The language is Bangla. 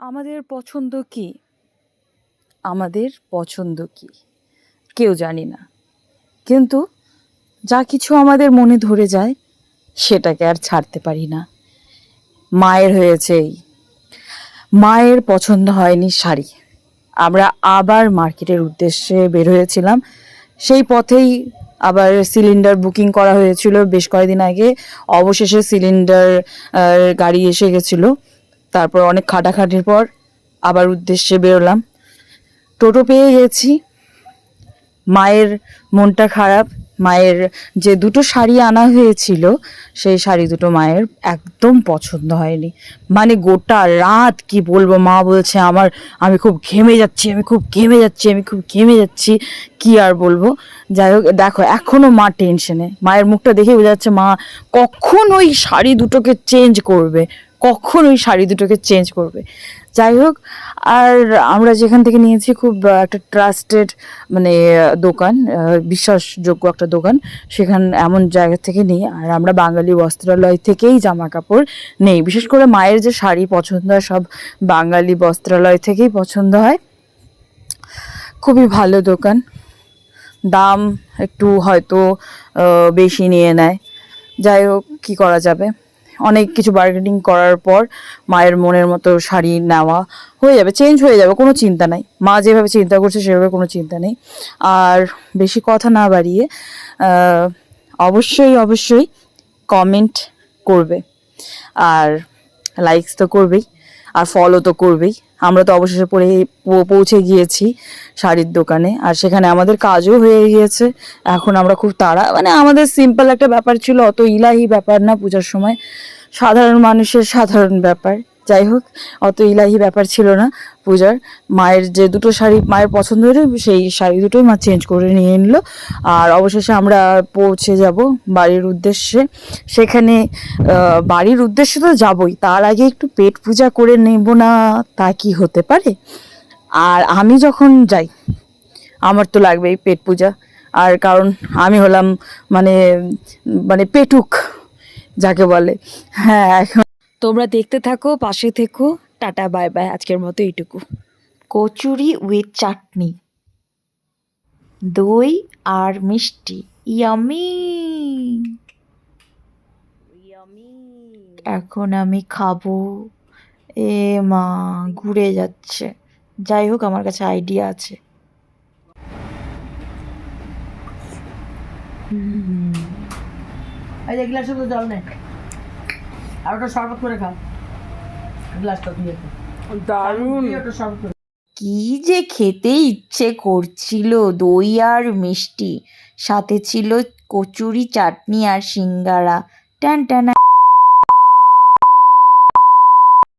আমাদের পছন্দ কি? আমাদের পছন্দ কি? কেউ জানি না। কিন্তু যা কিছু আমাদের মনে ধরে যায়, সেটাকে আর ছাড়তে পারি না। মায়ের হয়েছে এই। মায়ের পছন্দ হয়নি শাড়ি। আমরা আবার মার্কেটের উদ্দেশ্যে বের হয়েছিলাম। সেই পথেই আবার সিলিন্ডার বুকিং করা হয়েছিল। বেশ কয়েকদিন আগে অবশেষে সিলিন্ডার গাড়ি এসে গেছিল। তারপর অনেক খাটাখাটির পর আবার উদ্দেশ্যে বেরোলাম। টোটো পেয়ে গেছি। মায়ের মনটা খারাপ। মায়ের যে দুটো শাড়ি আনা হয়েছিল, সেই শাড়ি দুটো মায়ের একদম পছন্দ হয়নি। মানে গোটা রাত কি বলব, মা বলছে, আমার, আমি খুব ঘেমে যাচ্ছি, আমি খুব ঘেমে যাচ্ছি, আমি খুব ঘেমে যাচ্ছি। কি আর বলব? যাই হোক, দেখো এখনও মা টেনশনে মায়ের মুখটা দেখে বোঝা যাচ্ছে মা কখন ওই শাড়ি দুটোকে চেঞ্জ করবে। কখন ওই শাড়ি দুটোকে চেঞ্জ করবে। যাই হোক, আর আমরা যেখান থেকে নিয়েছি খুব একটা ট্রাস্টেড মানে দোকান বিশ্বাসযোগ্য একটা দোকান, সেখান, এমন জায়গা থেকে নিই। আর আমরা বাঙালি বস্ত্রালয় থেকেই জামা কাপড় নেই। বিশেষ করে মায়ের যে শাড়ি পছন্দ হয়, সব বাঙালি বস্ত্রালয় থেকেই পছন্দ হয়। খুবই ভালো দোকান। দাম একটু হয়তো বেশি নিয়ে নেয়। যাই হোক, কী করা যাবে? অনেক কিছু বার্গেনিং করার পর মায়ের মনের মতো শাড়ি নেওয়া হয়ে যাবে চেঞ্জ হয়ে যাবে, কোনো চিন্তা নাই। মা যেভাবে চিন্তা করছে সেভাবে কোনো চিন্তা নেই। আর বেশি কথা না বাড়িয়ে অবশ্যই অবশ্যই কমেন্ট করবে। আর লাইকস তো করবেই। আর ফলো তো করবেই। আমরা তো অবশেষে পরে পৌঁছে গিয়েছি শাড়ির দোকানে। আর সেখানে আমাদের কাজও হয়ে গিয়েছে। এখন আমরা খুব তাড়া মানে আমাদের সিম্পল একটা ব্যাপার ছিল, অত ইলাহি ব্যাপার না পূজার সময়। সাধারণ মানুষের সাধারণ ব্যাপার। যাই হোক, অত ইলাহি ব্যাপার ছিল না পূজার। মায়ের যে দুটো শাড়ি মায়ের পছন্দ হলো সেই শাড়ি দুটোই মা চেঞ্জ করে নিয়ে নিল। আর অবশেষে আমরা পৌঁছে যাব বাড়ির উদ্দেশ্যে। সেখানে বাড়ির উদ্দেশ্যে তো যাবই, তার আগে একটু পেট পূজা করে নেব না, তা কি হতে পারে? আর আমি যখন যাই, আমার তো লাগবেই পেট পূজা। আর কারণ আমি হলাম মানে মানে পেটুক, যাকে বলে। হ্যাঁ এখন তোমরা দেখতে থাকো পাশে থেকো। Tata bye bye. আজকের মতো এইটুকু। কচুরি উইথ চাটনি। দই আর মিষ্টি। ইয়ামি এখন আমি খাব। এ মা ঘুরে যাচ্ছে। যাই হোক আমার কাছে আইডিয়া আছে। এই যে গ্লাসে তো জল নেই। আর ওটা শরবত করে খাও। গ্লাসটা দিয়ে দারুণ। ওটা শরবত করে কি যে খেতে ইচ্ছে করছিল দই আর মিষ্টি। সাথে ছিল কচুরি চাটনি আর সিঙ্গারা। টান টানা